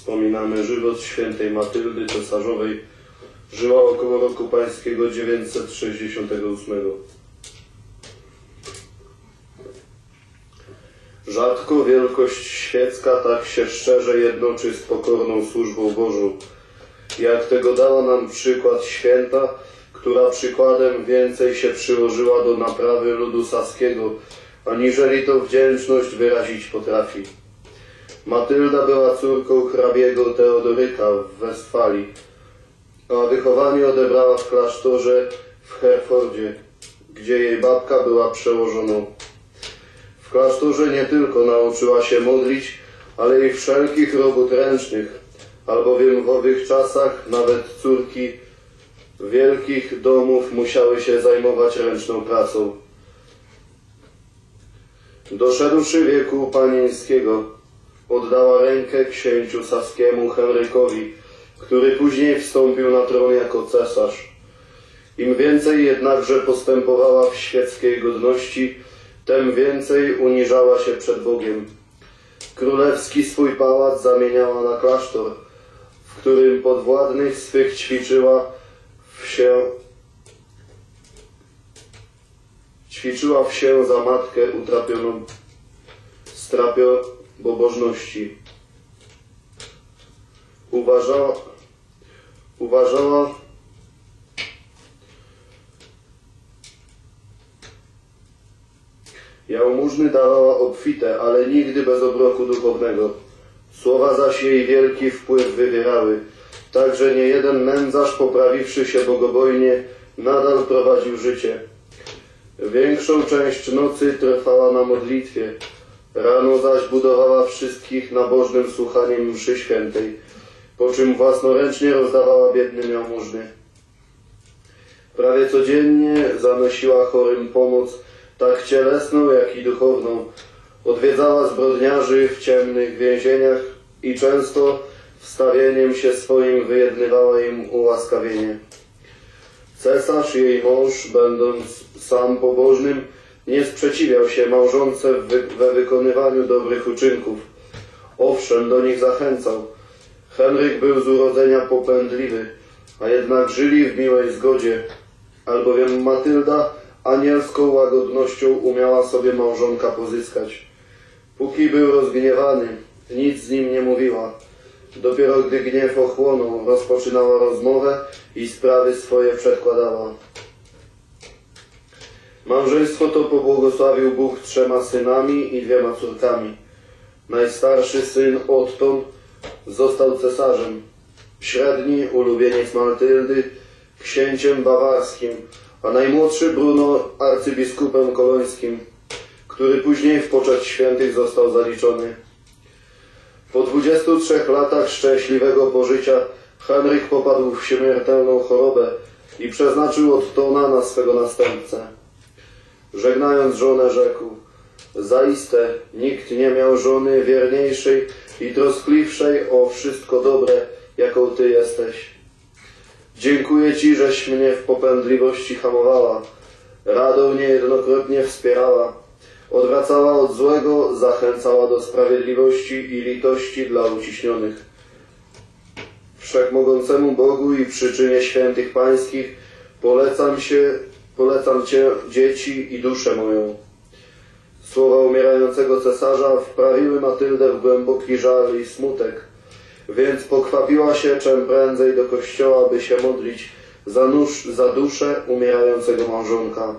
Wspominamy żywot świętej Matyldy Cesarzowej. Żyła około roku pańskiego 968. Rzadko wielkość świecka tak się szczerze jednoczy z pokorną służbą Bożą. Jak tego dała nam przykład święta, która przykładem więcej się przyłożyła do naprawy ludu saskiego, aniżeli to wdzięczność wyrazić potrafi. Matylda była córką hrabiego Teodoryka w Westfalii, a wychowanie odebrała w klasztorze w Herfordzie, gdzie jej babka była przełożoną. W klasztorze nie tylko nauczyła się modlić, ale i wszelkich robót ręcznych, albowiem w owych czasach nawet córki wielkich domów musiały się zajmować ręczną pracą. Doszedłszy wieku panieńskiego, oddała rękę księciu saskiemu Henrykowi, który później wstąpił na tron jako cesarz. Im więcej jednakże postępowała w świeckiej godności, tem więcej uniżała się przed Bogiem. Królewski swój pałac zamieniała na klasztor, w którym podwładnych swych ćwiczyła się ćwiczyła w się za matkę utrapioną strapio bobożności. Uważała, uważała Jałmużny dawała obfite, ale nigdy bez obroku duchownego. Słowa zaś jej wielki wpływ wywierały, tak że nie jeden nędzarz, poprawiwszy się bogobojnie, nadal prowadził życie. Większą część nocy trwała na modlitwie, rano zaś budowała wszystkich nabożnym słuchaniem mszy świętej, po czym własnoręcznie rozdawała biednym jałmużny. Prawie codziennie zanosiła chorym pomoc, tak cielesną, jak i duchowną. Odwiedzała zbrodniarzy w ciemnych więzieniach i często wstawieniem się swoim wyjednywała im ułaskawienie. Cesarz, jej mąż, będąc sam pobożnym, nie sprzeciwiał się małżonce we wykonywaniu dobrych uczynków. Owszem, do nich zachęcał. Henryk był z urodzenia popędliwy, a jednak żyli w miłej zgodzie, albowiem Matylda anielską łagodnością umiała sobie małżonka pozyskać. Póki był rozgniewany, nic z nim nie mówiła. Dopiero gdy gniew ochłonął, rozpoczynała rozmowę i sprawy swoje przedkładała. Małżeństwo to pobłogosławił Bóg trzema synami i dwiema córkami. Najstarszy syn Otton został cesarzem. Średni, ulubieniec Matyldy, księciem bawarskim, a najmłodszy Bruno arcybiskupem kolońskim, który później w poczet świętych został zaliczony. Po 23 latach szczęśliwego pożycia Henryk popadł w śmiertelną chorobę i przeznaczył Ottona na swego następcę. Żegnając żonę rzekł, zaiste nikt nie miał żony wierniejszej i troskliwszej o wszystko dobre, jaką ty jesteś. Dziękuję Ci, żeś mnie w popędliwości hamowała, radą niejednokrotnie wspierała, odwracała od złego, zachęcała do sprawiedliwości i litości dla uciśnionych. Wszechmogącemu Bogu i przyczynie świętych pańskich polecam się, polecam Cię, dzieci i duszę moją. Słowa umierającego cesarza wprawiły Matyldę w głęboki żal i smutek, więc pokwapiła się czym prędzej do kościoła, by się modlić za, nóż, za duszę umierającego małżonka.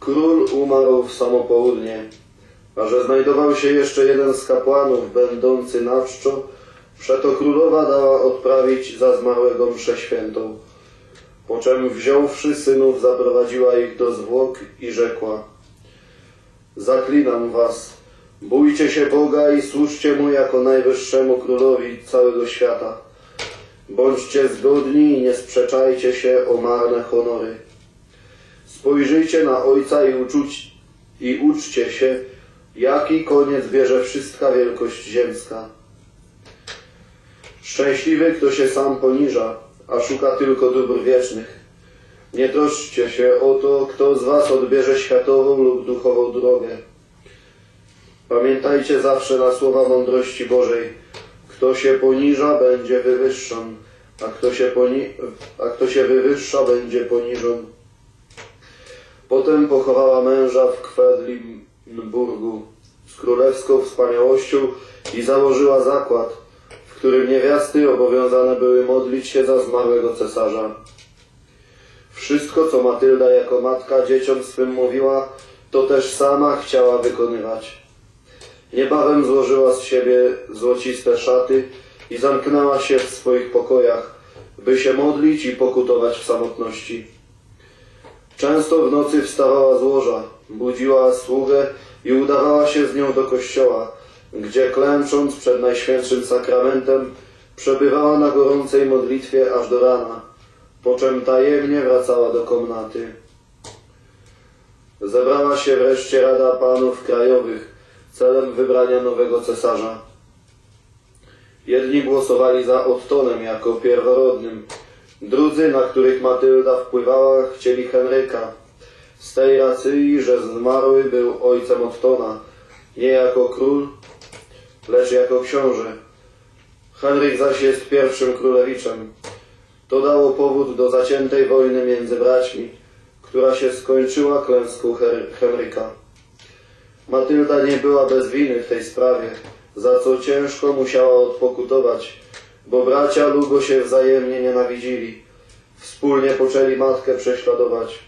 Król umarł w samo południe, a że znajdował się jeszcze jeden z kapłanów, będący na czczo, przeto królowa dała odprawić za zmarłego mszę świętą. Po czym wziąwszy synów, zaprowadziła ich do zwłok i rzekła Zaklinam was, bójcie się Boga i służcie Mu jako najwyższemu królowi całego świata. Bądźcie zgodni i nie sprzeczajcie się o marne honory. Spojrzyjcie na Ojca i, uczuć, i uczcie się, jaki koniec bierze wszystka wielkość ziemska. Szczęśliwy, kto się sam poniża, a szuka tylko dóbr wiecznych. Nie troszczcie się o to, kto z was odbierze światową lub duchową drogę. Pamiętajcie zawsze na słowa mądrości Bożej, Kto się poniża, będzie wywyższon, a kto się, poni- a kto się wywyższa, będzie poniżon. Potem pochowała męża w Kwedlinburgu z królewską wspaniałością i założyła zakład, którym niewiasty obowiązane były modlić się za zmarłego cesarza. Wszystko, co Matylda jako matka dzieciom swym mówiła, to też sama chciała wykonywać. Niebawem złożyła z siebie złociste szaty i zamknęła się w swoich pokojach, by się modlić i pokutować w samotności. Często w nocy wstawała z łoża, budziła sługę i udawała się z nią do kościoła, gdzie klęcząc przed Najświętszym Sakramentem przebywała na gorącej modlitwie aż do rana, po czym tajemnie wracała do komnaty. Zebrała się wreszcie Rada Panów Krajowych celem wybrania nowego cesarza. Jedni głosowali za Ottonem jako pierworodnym, drudzy, na których Matylda wpływała, chcieli Henryka, z tej racji, że zmarły był ojcem Ottona, nie jako król, lecz jako książę. Henryk zaś jest pierwszym królewiczem. To dało powód do zaciętej wojny między braćmi, która się skończyła klęską Her- Henryka. Matylda nie była bez winy w tej sprawie, za co ciężko musiała odpokutować, bo bracia długo się wzajemnie nienawidzili. Wspólnie poczęli matkę prześladować,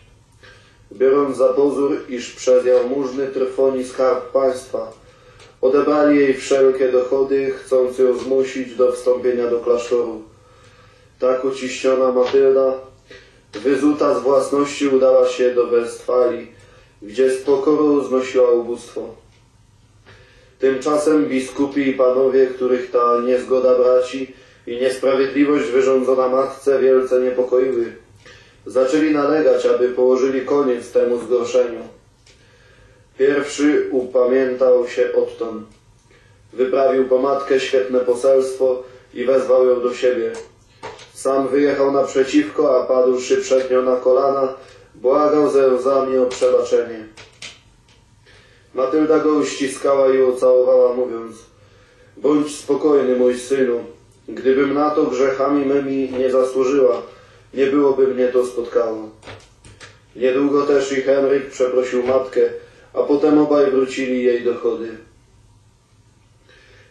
biorąc za pozór, iż przez jałmużny trwoni skarb państwa. Odebrali jej wszelkie dochody, chcąc ją zmusić do wstąpienia do klasztoru. Tak uciśniona Matylda, wyzuta z własności, udała się do Westfalii, gdzie z pokorą znosiła ubóstwo. Tymczasem biskupi i panowie, których ta niezgoda braci i niesprawiedliwość wyrządzona matce wielce niepokoiły, zaczęli nalegać, aby położyli koniec temu zgorszeniu. Pierwszy upamiętał się Otton. Wyprawił po matkę świetne poselstwo i wezwał ją do siebie. Sam wyjechał naprzeciwko, a padłszy przed nią na kolana, błagał ze łzami o przebaczenie. Matylda go uściskała i ucałowała, mówiąc Bądź spokojny, mój synu. Gdybym na to grzechami mymi nie zasłużyła, nie byłoby mnie to spotkało. Niedługo też i Henryk przeprosił matkę, a potem obaj wrócili jej dochody.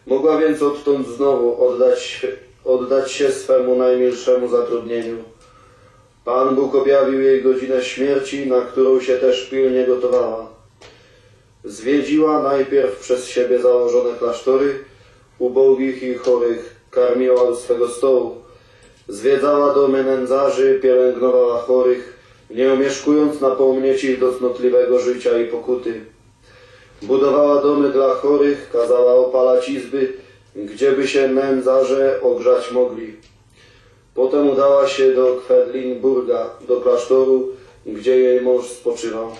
Mogła więc odtąd znowu oddać, oddać się swemu najmilszemu zatrudnieniu. Pan Bóg objawił jej godzinę śmierci, na którą się też pilnie gotowała. Zwiedziła najpierw przez siebie założone klasztory, ubogich i chorych karmiła u swego stołu. Zwiedzała domy nędzarzy, pielęgnowała chorych, nie omieszkując napomnieć ich do życia i pokuty. Budowała domy dla chorych, kazała opalać izby, gdzieby się nędzarze ogrzać mogli. Potem udała się do Kwedlinburga, do klasztoru, gdzie jej mąż spoczywał.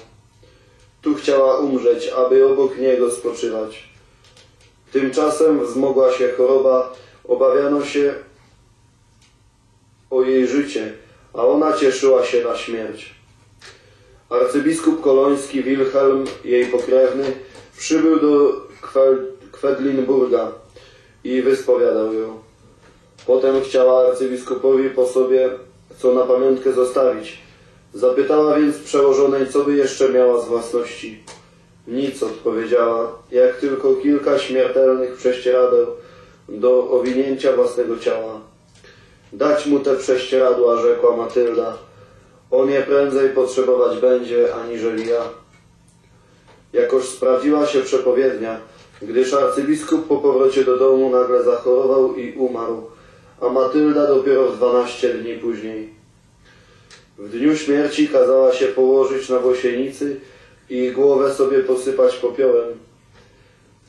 Tu chciała umrzeć, aby obok niego spoczywać. Tymczasem wzmogła się choroba, obawiano się o jej życie, a ona cieszyła się na śmierć. Arcybiskup koloński Wilhelm, jej pokrewny, przybył do Kwe- Kwedlinburga i wyspowiadał ją. Potem chciała arcybiskupowi po sobie co na pamiątkę zostawić. Zapytała więc przełożonej, co by jeszcze miała z własności. Nic odpowiedziała, jak tylko kilka śmiertelnych prześcieradeł do owinięcia własnego ciała. Dać mu te prześcieradła, rzekła Matylda. On je prędzej potrzebować będzie, aniżeli ja. Jakoż sprawdziła się przepowiednia, gdyż arcybiskup po powrocie do domu nagle zachorował i umarł, a Matylda dopiero w dwanaście dni później. W dniu śmierci kazała się położyć na włosienicy i głowę sobie posypać popiołem.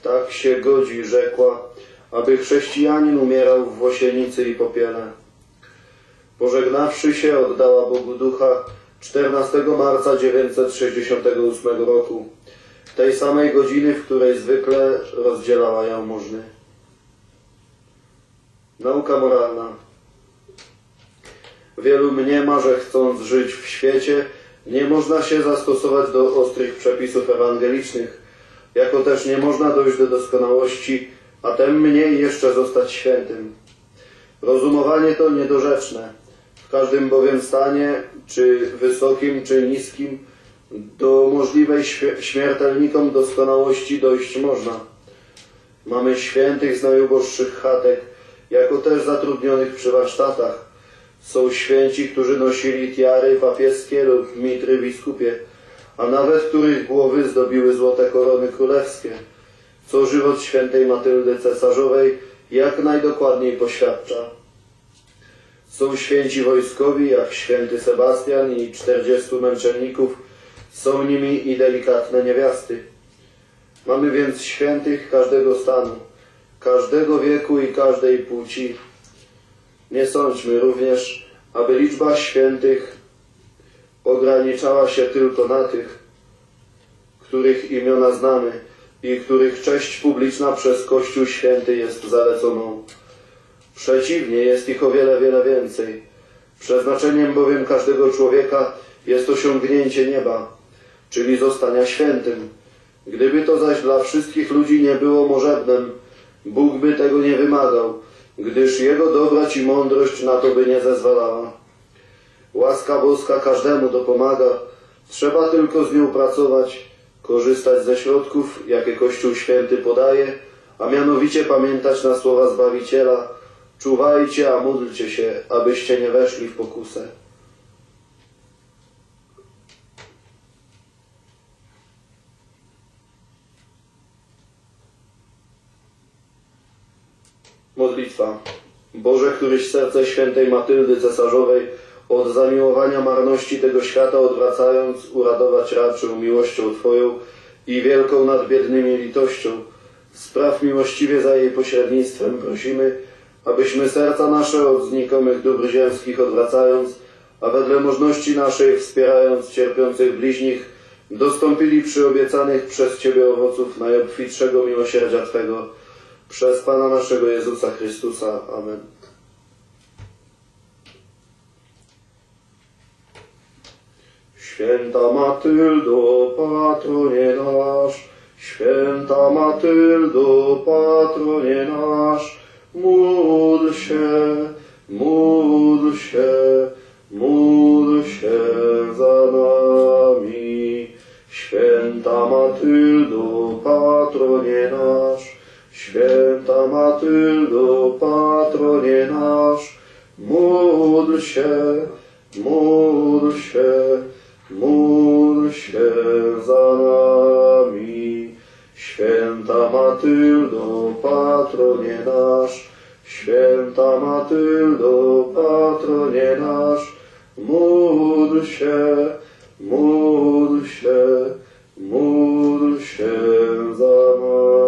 Tak się godzi, rzekła, aby chrześcijanin umierał w włosienicy i popiele. Pożegnawszy się, oddała Bogu ducha 14 marca 968 roku, tej samej godziny, w której zwykle rozdzielała jałmużny. Nauka moralna. Wielu mniema, że chcąc żyć w świecie, nie można się zastosować do ostrych przepisów ewangelicznych, jako też nie można dojść do doskonałości, a tem mniej jeszcze zostać świętym. Rozumowanie to niedorzeczne. W każdym bowiem stanie, czy wysokim, czy niskim, do możliwej śmiertelnikom doskonałości dojść można. Mamy świętych z najuboższych chatek, jako też zatrudnionych przy warsztatach. Są święci, którzy nosili tiary papieskie lub mitry biskupie, a nawet których głowy zdobiły złote korony królewskie, co żywot świętej Matyldy Cesarzowej jak najdokładniej poświadcza. Są święci wojskowi, jak święty Sebastian i czterdziestu męczenników, są nimi i delikatne niewiasty. Mamy więc świętych każdego stanu, każdego wieku i każdej płci. Nie sądźmy również, aby liczba świętych ograniczała się tylko na tych, których imiona znamy i których cześć publiczna przez Kościół Święty jest zaleconą. Przeciwnie, jest ich o wiele, wiele więcej. Przeznaczeniem bowiem każdego człowieka jest osiągnięcie nieba, czyli zostania świętym. Gdyby to zaś dla wszystkich ludzi nie było możebnem, Bóg by tego nie wymagał, gdyż Jego dobroć i mądrość na to by nie zezwalała. Łaska boska każdemu dopomaga, trzeba tylko z nią pracować, korzystać ze środków, jakie Kościół Święty podaje, a mianowicie pamiętać na słowa Zbawiciela, czuwajcie, a módlcie się, abyście nie weszli w pokusę. Modlitwa. Boże, któryś serce świętej Matyldy Cesarzowej od zamiłowania marności tego świata odwracając, uradować raczył miłością Twoją i wielką nad biednymi litością. Spraw miłościwie za jej pośrednictwem prosimy, abyśmy serca nasze od znikomych dóbr ziemskich odwracając, a wedle możności naszej wspierając cierpiących bliźnich, dostąpili przy obiecanych przez Ciebie owoców najobfitszego miłosierdzia Twego, przez Pana naszego Jezusa Chrystusa. Amen. Święta Matyldo, patronie nasz, święta Matyldo, patronie nasz, módl się, módl się, módl się za nami. Święta Matyldo, patronie nasz, święta Matyldo, patronie nasz, módl się, módl się, módl się za nami. Święta Matyldo, patronie nasz, Święta Matyldo, patronie nasz, módl się, módl się, módl się za nas.